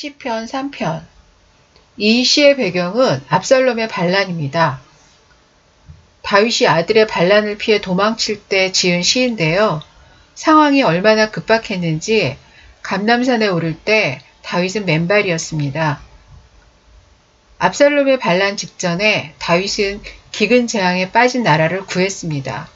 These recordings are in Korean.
시편 3편 이 시의 배경은 압살롬의 반란입니다. 다윗이 아들의 반란을 피해 도망칠 때 지은 시인데요. 상황이 얼마나 급박했는지 감남산에 오를 때 다윗은 맨발이었습니다. 압살롬의 반란 직전에 다윗은 기근 재앙에 빠진 나라를 구했습니다.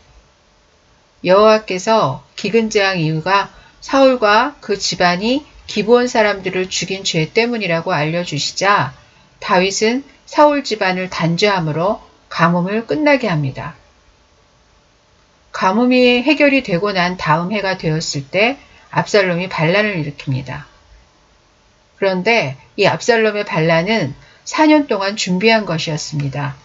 여호와께서 기근 재앙 이유가 사울과 그 집안이 기브온 사람들을 죽인 죄 때문이라고 알려주시자 다윗은 사울 집안을 단죄함으로 가뭄을 끝나게 합니다. 가뭄이 해결이 되고 난 다음 해가 되었을 때 압살롬이 반란을 일으킵니다. 그런데 이 압살롬의 반란은 4년 동안 준비한 것이었습니다.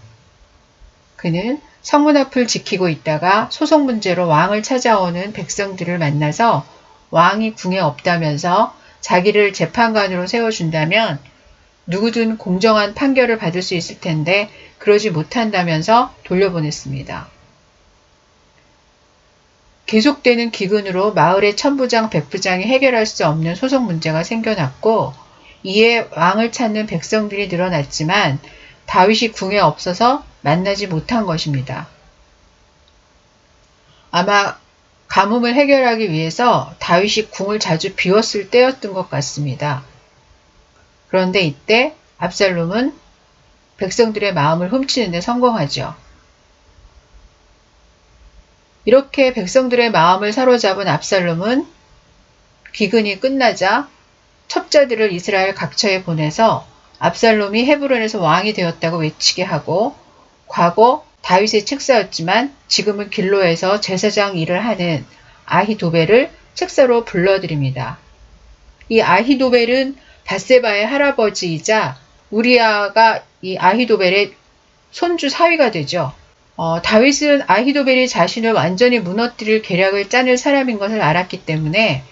그는 성문 앞을 지키고 있다가 소송 문제로 왕을 찾아오는 백성들을 만나서 왕이 궁에 없다면서 자기를 재판관으로 세워준다면 누구든 공정한 판결을 받을 수 있을 텐데 그러지 못한다면서 돌려보냈습니다. 계속되는 기근으로 마을의 천부장, 백부장이 해결할 수 없는 소송 문제가 생겨났고 이에 왕을 찾는 백성들이 늘어났지만 다윗이 궁에 없어서 만나지 못한 것입니다. 아마 가뭄을 해결하기 위해서 다윗이 궁을 자주 비웠을 때였던 것 같습니다. 그런데 이때 압살롬은 백성들의 마음을 훔치는데 성공하죠. 이렇게 백성들의 마음을 사로잡은 압살롬은 기근이 끝나자 첩자들을 이스라엘 각처에 보내서 압살롬이 헤브론에서 왕이 되었다고 외치게 하고 과거 다윗의 책사였지만 지금은 길로에서 제사장 일을 하는 아히도벨을 책사로 불러드립니다. 이 아히도벨은 바세바의 할아버지이자 우리아가 이 아히도벨의 손주 사위가 되죠. 어, 다윗은 아히도벨이 자신을 완전히 무너뜨릴 계략을 짜낼 사람인 것을 알았기 때문에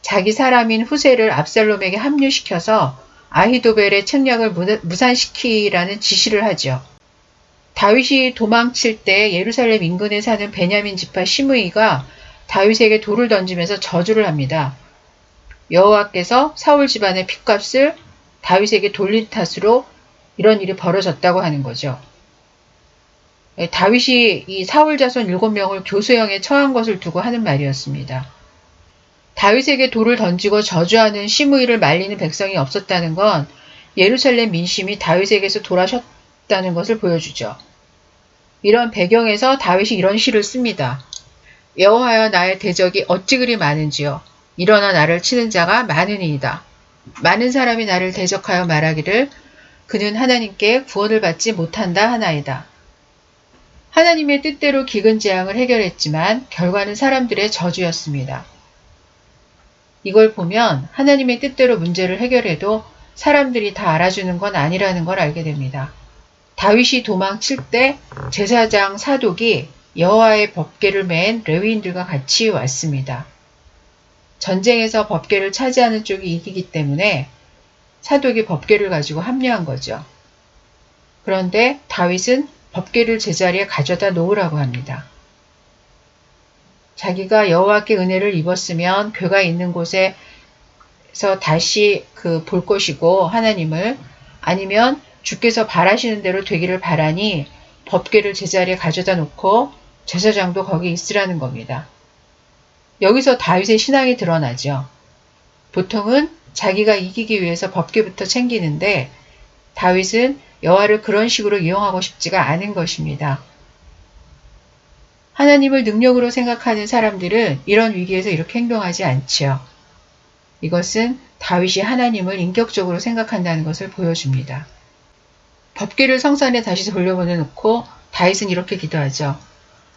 자기 사람인 후세를 압살롬에게 합류시켜서 아히도벨의 책략을 무산시키라는 지시를 하죠. 다윗이 도망칠 때 예루살렘 인근에 사는 베냐민 지파 시므이가 다윗에게 돌을 던지면서 저주를 합니다. 여호와께서 사울 집안의 핏값을 다윗에게 돌린 탓으로 이런 일이 벌어졌다고 하는 거죠. 예, 다윗이 이 사울 자손 7명을 교수형에 처한 것을 두고 하는 말이었습니다. 다윗에게 돌을 던지고 저주하는 시므이를 말리는 백성이 없었다는 건 예루살렘 민심이 다윗에게서 돌아섰 다는 것을 보여주죠. 이런 배경에서 다윗이 이런 시를 씁니다. 여호하여 나의 대적이 어찌 그리 많은지요. 일어나 나를 치는 자가 많으니이다. 많은 사람이 나를 대적하여 말하기를 그는 하나님께 구원을 받지 못한다 하나이다. 하나님의 뜻대로 기근 재앙을 해결했지만 결과는 사람들의 저주였습니다. 이걸 보면 하나님의 뜻대로 문제를 해결해도 사람들이 다 알아주는 건 아니라는 걸 알게 됩니다. 다윗이 도망칠 때 제사장 사독이 여호와의 법궤를 맨 레위인들과 같이 왔습니다. 전쟁에서 법궤를 차지하는 쪽이 이기기 때문에 사독이 법궤를 가지고 합류한 거죠. 그런데 다윗은 법궤를 제자리에 가져다 놓으라고 합니다. 자기가 여호와께 은혜를 입었으면 괴가 있는 곳에서 다시 그 볼 것이고 하나님을 아니면 주께서 바라시는 대로 되기를 바라니 법궤를 제자리에 가져다 놓고 제사장도 거기 있으라는 겁니다. 여기서 다윗의 신앙이 드러나죠. 보통은 자기가 이기기 위해서 법궤부터 챙기는데 다윗은 여호와를 그런 식으로 이용하고 싶지가 않은 것입니다. 하나님을 능력으로 생각하는 사람들은 이런 위기에서 이렇게 행동하지 않지요. 이것은 다윗이 하나님을 인격적으로 생각한다는 것을 보여줍니다. 법궤를 성산에 다시 돌려보내놓고 다윗은 이렇게 기도하죠.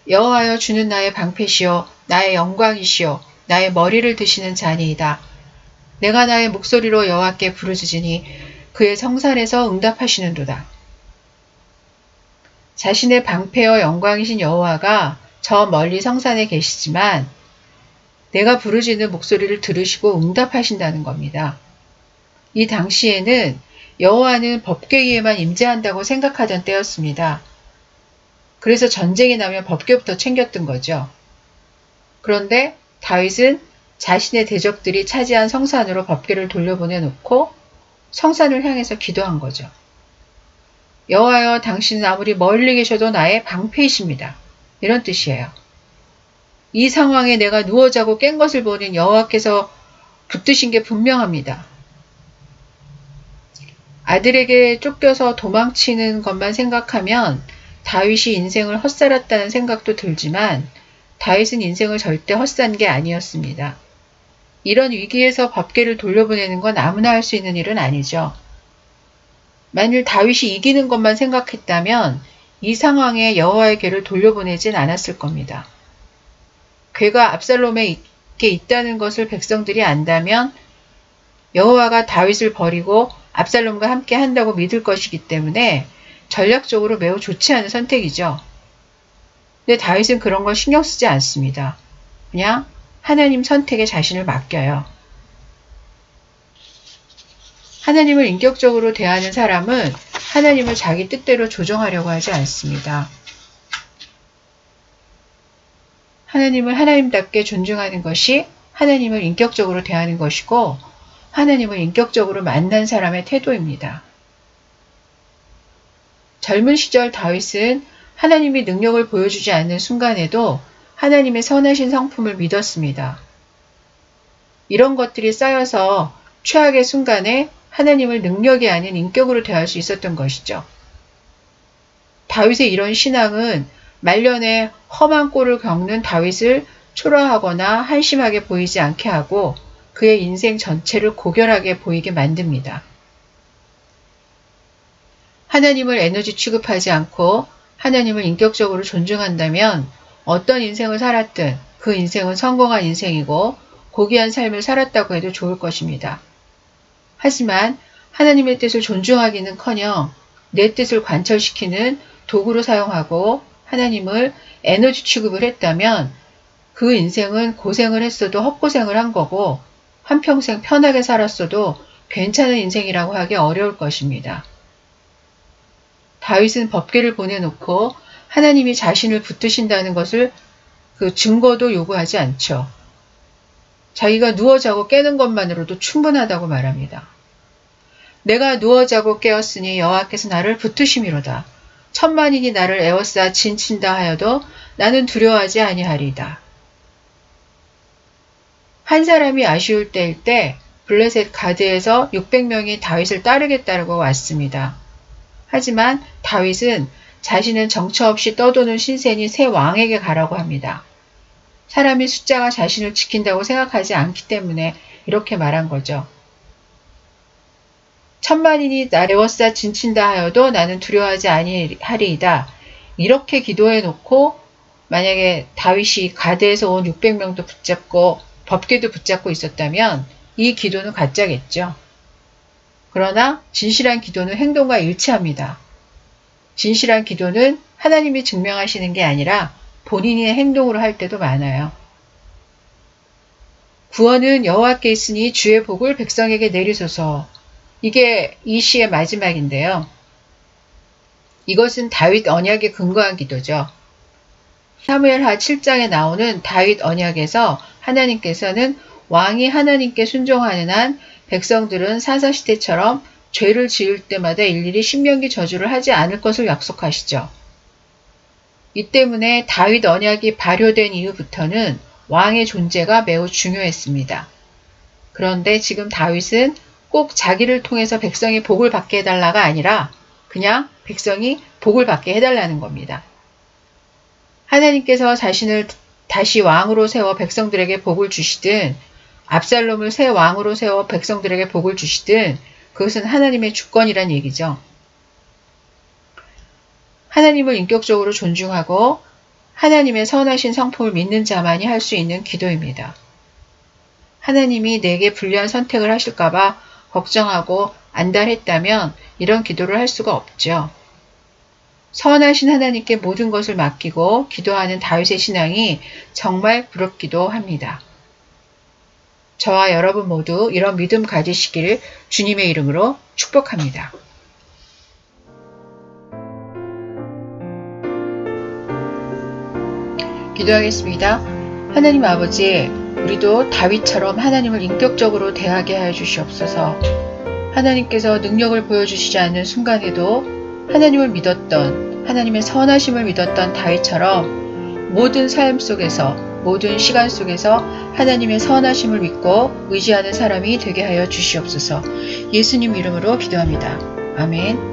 여호와여 주는 나의 방패시오 나의 영광이시오 나의 머리를 드시는 자니이다. 내가 나의 목소리로 여호와께 부르짖으니 그의 성산에서 응답하시는도다. 자신의 방패와 영광이신 여호와가 저 멀리 성산에 계시지만 내가 부르짖는 목소리를 들으시고 응답하신다는 겁니다. 이 당시에는 여호와는 법궤위에만 임재한다고 생각하던 때였습니다. 그래서 전쟁이 나면 법궤부터 챙겼던 거죠. 그런데 다윗은 자신의 대적들이 차지한 성산으로 법궤를 돌려보내 놓고 성산을 향해서 기도한 거죠. 여호와여 당신은 아무리 멀리 계셔도 나의 방패이십니다. 이런 뜻이에요. 이 상황에 내가 누워 자고 깬 것을 보는 여호와께서 붙드신 게 분명합니다. 아들에게 쫓겨서 도망치는 것만 생각하면 다윗이 인생을 헛살았다는 생각도 들지만 다윗은 인생을 절대 헛산 게 아니었습니다. 이런 위기에서 법계를 돌려보내는 건 아무나 할 수 있는 일은 아니죠. 만일 다윗이 이기는 것만 생각했다면 이 상황에 여호와의 괴를 돌려보내진 않았을 겁니다. 괴가 압살롬에 게 있다는 것을 백성들이 안다면 여호와가 다윗을 버리고 압살롬과 함께 한다고 믿을 것이기 때문에 전략적으로 매우 좋지 않은 선택이죠. 근데 다윗은 그런 걸 신경 쓰지 않습니다. 그냥 하나님 선택에 자신을 맡겨요. 하나님을 인격적으로 대하는 사람은 하나님을 자기 뜻대로 조정하려고 하지 않습니다. 하나님을 하나님답게 존중하는 것이 하나님을 인격적으로 대하는 것이고 하나님을 인격적으로 만난 사람의 태도입니다. 젊은 시절 다윗은 하나님이 능력을 보여주지 않는 순간에도 하나님의 선하신 성품을 믿었습니다. 이런 것들이 쌓여서 최악의 순간에 하나님을 능력이 아닌 인격으로 대할 수 있었던 것이죠. 다윗의 이런 신앙은 말년에 험한 꼴을 겪는 다윗을 초라하거나 한심하게 보이지 않게 하고 그의 인생 전체를 고결하게 보이게 만듭니다. 하나님을 에너지 취급하지 않고 하나님을 인격적으로 존중한다면 어떤 인생을 살았든 그 인생은 성공한 인생이고 고귀한 삶을 살았다고 해도 좋을 것입니다. 하지만 하나님의 뜻을 존중하기는 커녕 내 뜻을 관철시키는 도구로 사용하고 하나님을 에너지 취급을 했다면 그 인생은 고생을 했어도 헛고생을 한 거고 한평생 편하게 살았어도 괜찮은 인생이라고 하기 어려울 것입니다. 다윗은 법계를 보내놓고 하나님이 자신을 붙드신다는 것을 그 증거도 요구하지 않죠. 자기가 누워 자고 깨는 것만으로도 충분하다고 말합니다. 내가 누워 자고 깨었으니 여호와께서 나를 붙으심이로다. 천만인이 나를 에워싸 진친다 하여도 나는 두려워하지 아니하리다. 한 사람이 아쉬울 때일 때 블레셋 가드에서 600명이 다윗을 따르겠다고 왔습니다. 하지만 다윗은 자신은 정처 없이 떠도는 신세니 새 왕에게 가라고 합니다. 사람이 숫자가 자신을 지킨다고 생각하지 않기 때문에 이렇게 말한 거죠. 천만인이 나를 워싸 진친다 하여도 나는 두려워하지 아니하리이다. 이렇게 기도해 놓고 만약에 다윗이 가드에서 온 600명도 붙잡고 법계도 붙잡고 있었다면 이 기도는 가짜겠죠. 그러나 진실한 기도는 행동과 일치합니다. 진실한 기도는 하나님이 증명하시는 게 아니라 본인의 행동으로 할 때도 많아요. 구원은 여호와께 있으니 주의 복을 백성에게 내리소서. 이게 이 시의 마지막인데요. 이것은 다윗 언약에 근거한 기도죠. 사무엘하 7장에 나오는 다윗 언약에서 하나님께서는 왕이 하나님께 순종하는 한 백성들은 사사시대처럼 죄를 지을 때마다 일일이 신명기 저주를 하지 않을 것을 약속하시죠. 이 때문에 다윗 언약이 발효된 이후부터는 왕의 존재가 매우 중요했습니다. 그런데 지금 다윗은 꼭 자기를 통해서 백성이 복을 받게 해달라가 아니라 그냥 백성이 복을 받게 해달라는 겁니다. 하나님께서 자신을 다시 왕으로 세워 백성들에게 복을 주시든 압살롬을 새 왕으로 세워 백성들에게 복을 주시든 그것은 하나님의 주권이란 얘기죠. 하나님을 인격적으로 존중하고 하나님의 선하신 성품을 믿는 자만이 할 수 있는 기도입니다. 하나님이 내게 불리한 선택을 하실까봐 걱정하고 안달했다면 이런 기도를 할 수가 없죠. 선하신 하나님께 모든 것을 맡기고 기도하는 다윗의 신앙이 정말 부럽기도 합니다. 저와 여러분 모두 이런 믿음 가지시기를 주님의 이름으로 축복합니다. 기도하겠습니다. 하나님 아버지, 우리도 다윗처럼 하나님을 인격적으로 대하게 하여 주시옵소서. 하나님께서 능력을 보여주시지 않는 순간에도 하나님을 믿었던 하나님의 선하심을 믿었던 다윗처럼 모든 삶 속에서 모든 시간 속에서 하나님의 선하심을 믿고 의지하는 사람이 되게 하여 주시옵소서 예수님 이름으로 기도합니다. 아멘.